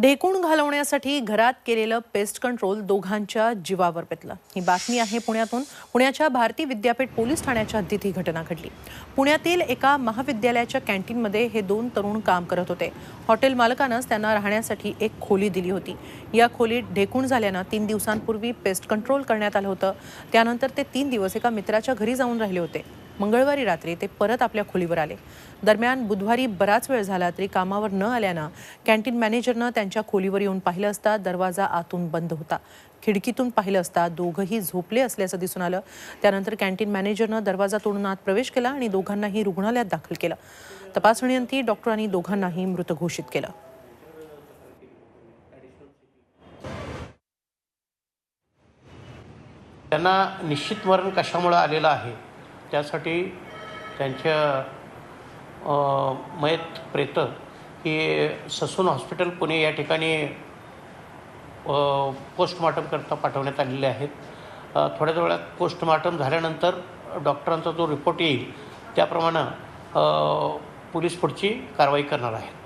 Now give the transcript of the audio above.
ढेकूण घालवण्यासाठी घरात केलेलं पेस्ट कंट्रोल दोघांच्या जीवावर पेटलं. ही बातमी आहे पुण्यातून. पुण्याच्या भारती विद्यापीठ पोलीस ठाण्याच्या हद्दीत ही घटना घडली. पुण्यातील एका महाविद्यालयाच्या कॅन्टीनमध्ये हे दोन तरुण काम करत होते. हॉटेल मालकानंच त्यांना राहण्यासाठी एक खोली दिली होती. या खोलीत ढेकूण झाल्यानं तीन दिवसांपूर्वी पेस्ट कंट्रोल करण्यात आलं होतं. त्यानंतर ते तीन दिवस एका मित्राच्या घरी जाऊन राहिले होते. मंगळवारी रात्री ते परत आपल्या खोलीवर आले. दरम्यान बुधवारी बराच वेळ झाला तरी कामावर न आल्यानं कॅन्टीन मॅनेजरनं त्यांच्या खोलीवर येऊन पाहिलं असता दरवाजा आतून बंद होता. खिडकीतून पाहिलं असता दोघंही झोपले असल्याचं दिसून आलं. त्यानंतर कॅन्टीन मॅनेजरनं दरवाजा तोडून आत प्रवेश केला आणि दोघांनाही रुग्णालयात दाखल केलं. तपासणीअंती डॉक्टरांनी दोघांनाही मृत घोषित केलं. त्यांना निश्चित मरण कशामुळं आलेलं आहे? त्यासाठी त्यांच्या मयत प्रेत ही ससून हॉस्पिटल पुणे या ठिकाणी पोस्टमॉर्टम करता पाठवण्यात आलेले आहेत. थोड्याच वेळात पोस्टमॉर्टम झाल्यानंतर डॉक्टरांचा जो रिपोर्ट येईल त्याप्रमाणे पोलीस पुढची कारवाई करणार आहेत.